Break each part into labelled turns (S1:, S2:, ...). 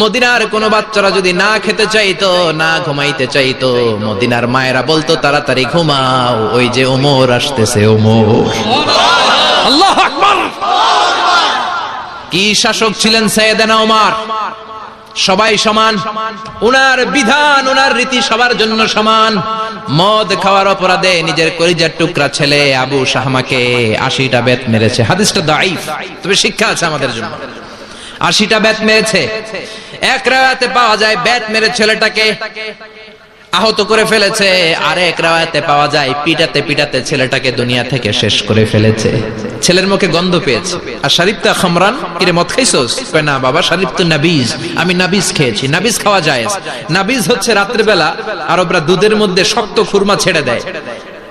S1: মদিনার কোন বাচ্চারা যদি না খেতে চাইতো না ঘুমাইতে চাইতো মদিনার মায়েরা বলতো তাড়াতাড়ি ঘুমাও ওই যে ওমর আসতেছে ওমর। আল্লাহ আকবার। কি শাসক ছিলেন সৈয়দানা ওমর? সবাই সমান? উনার বিধান উনার রীতি সবার জন্য সমান। মদ খাওয়ার অপরাধে নিজের কলিজার টুকরা ছেলে আবু শাহমাকে আশিটা বেত মেরেছে। হাদিসটা দাইফ তবে শিক্ষা আছে আমাদের জন্য। আশিটা বেত মেরেছে। এক রাতে পাওয়া যায় বেত মেরে ছেলেটাকে আহত করে ফেলেছে, আর এক রাতে পাওয়া যায় পিটাতে পিটাতে ছেলেটাকে দুনিয়া থেকে শেষ করে ফেলেছে। ছেলের মুখে গন্ধ পেয়েছে। আর শারিফ তা খামরান? কিরে, মদ খাইছোস? না বাবা, শারিফ তো নাবিজ। আমি নাবিজ খেয়েছি, নাবিজ খাওয়া যায়। নাবিজ হচ্ছে রাত্রেবেলা আরবরা দুধের মধ্যে শক্ত খুরমা ছেড়ে দেয়।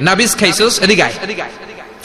S1: নাবিজ খাইছস এদিকে।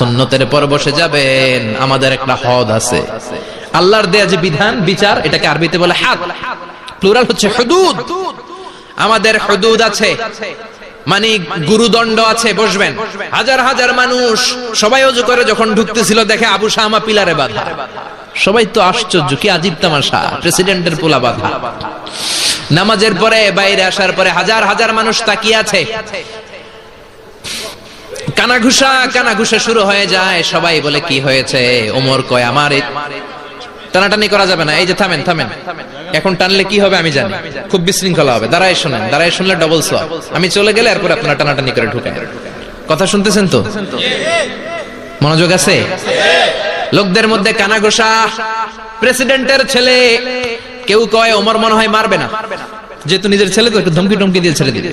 S1: সুন্নতের পর বসে যাবেন। আমাদের একটা হদ আছে। আল্লাহর দেয়া যে বিধান, বিচার, এটাকে আরবিতে বলে হাদ। প্লুরাল হচ্ছে হুদুদ। আমাদের হুদুদ আছে। মানে গুরুদণ্ড আছে, বসবেন। হাজার হাজার মানুষ সবাই অজু করে যখন ঢুকতেছিল, দেখে আবু শাহমা পিলারে বাধা। সবাই তো আশ্চর্য, কি আজীব তামাশা, প্রেসিডেন্টের পোলা বাধা। নামাজের পরে, বাইরে আসার পরে হাজার হাজার মানুষ তাকিয়ে আছে। কানাঘুষা কানাঘুষা শুরু হয়ে যায়। সবাই বলে, কি হয়েছে? ওমর কয়, আমার টানাটানি করা যাবে না। এই যে, থামেন থামেন। এখন টানলে কি হবে আমি জানি। খুব বিশৃঙ্খলা হবে। দাঁড়ায় শুনেন, দাঁড়ায় শুনলে ডবল সোয়াব আমি চলে গেলে এরপর আপনারা টানাটানি করে ঢুকেন। কথা শুনতেছেন তো? মনোযোগ আছে? লোকদের মধ্যে কানাঘোষা, প্রেসিডেন্টের ছেলে। কেউ কয়, ওমর মনে হয় মারবে না। যেহেতু নিজের ছেলে, তো একটু ধমকি টমকি দিয়ে ছেড়ে দিবে।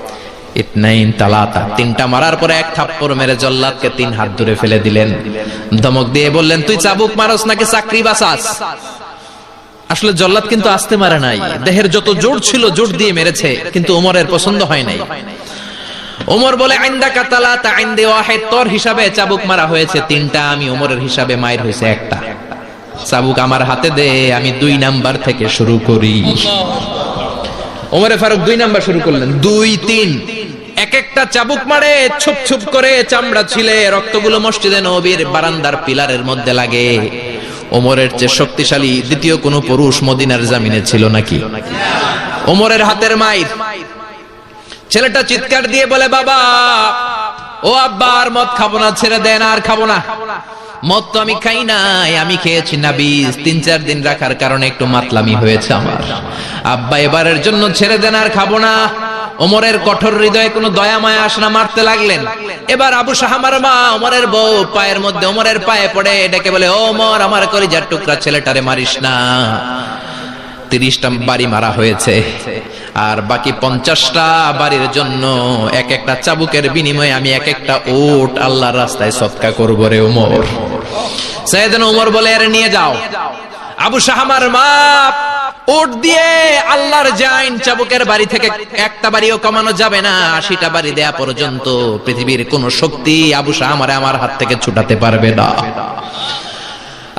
S1: ইতনাইন দিয়ে দেহের যত জোর ছিল জোর দিয়ে মেরেছে, কিন্তু ওমরের পছন্দ হয় নাই। ওমর বলে আইন্দে ওয়াহেদ তোর হিসাবে চাবুক মারা হয়েছে তিনটা, আমি ওমরের হিসাবে মায়ের হয়েছে একটা। চাবুক আমার হাতে দে, আমি দুই নাম্বার থেকে শুরু করি। ওমরে ফারুক দুই নাম্বার শুরু করলেন। দুই, তিন। এক একটা চাবুক মারে, ছুপ ছুপ করে চামড়া ছিলে, রক্তগুলো মসজিদে নবীর বারান্দার পিলারের মধ্যে লাগে। ওমরের চেয়ে শক্তিশালী দ্বিতীয় কোনো পুরুষ মদিনার জামিনে ছিল নাকি? ওমরের হাতের মাইর। ছেলেটা চিৎকার দিয়ে বলে, বাবা, ও আব্বা, আর মদ খাব না, ছেড়ে দেন, আর খাব না। মদ তো আমি খাই নাই, আমি খেয়েছি না বীজ তিন, চার দিন রাখার কারণে একটু মাতলামি হয়েছে আমার। আব্বা এবারের জন্য ছেড়ে দেন আর খাব না। ওমরের কঠোর হৃদয়ে কোনো দয়া মায়া আসনা মারতে লাগলেন। এবার আবু শাহামার মা, ওমরের বউ, পায়ের মধ্যে ওমরের পায়ে পড়ে ডেকে বলে, ও ওমর, আমার কলিজার টুকরা ছেলেটারে মারিস না। তিরিশটা বাড়ি মারা হয়েছে। আর বাকি পঞ্চাশটা বাড়ির জন্য এক একটা চাবুকের বিনিময়ে আমি এক একটা ওট আল্লাহর রাস্তায় সৎকা করব রে ওমর। সৈয়দন ওমর বলে, আরে, নিয়ে যাও। আবু শাহামার মা ওট দিয়ে আল্লাহর জাইন চাবুকের বাড়ি থেকে একটা বাড়িও কমানো যাবে না, আশিটা বাড়ি দেয়া পর্যন্ত পৃথিবীর কোন শক্তি আবু শাহামারে আমার হাত থেকে ছুটাতে পারবে না।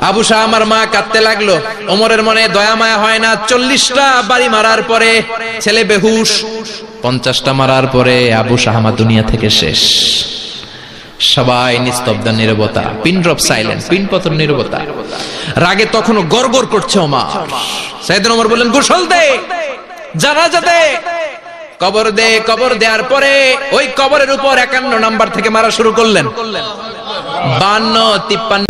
S1: আবু শাহ আমার মা কাঁদতে লাগল। ওমরের মনে দয়া মায়া হয় না। চল্লিশটা বাড়ি মারার পরে ছেলে বেহুশ, পঞ্চাশটা মারার পরে আবু শাহামা দুনিয়া থেকে শেষ। সবাই নিস্তব্ধ, নিরবতা। পিন ড্রপ সাইলেন্ট, পিন পতন, নিরবতা। রাগে তখনও গড়গড় করছে ওমর। সাইদিন ওমর বললেন, গোসল দে, জানাজা দে, কবর দে, কবর দেওয়ার পরে ওই কবরের উপর একান্ন নাম্বার থেকে মারা শুরু করলেন। বান্ন, তিপ্পান্ন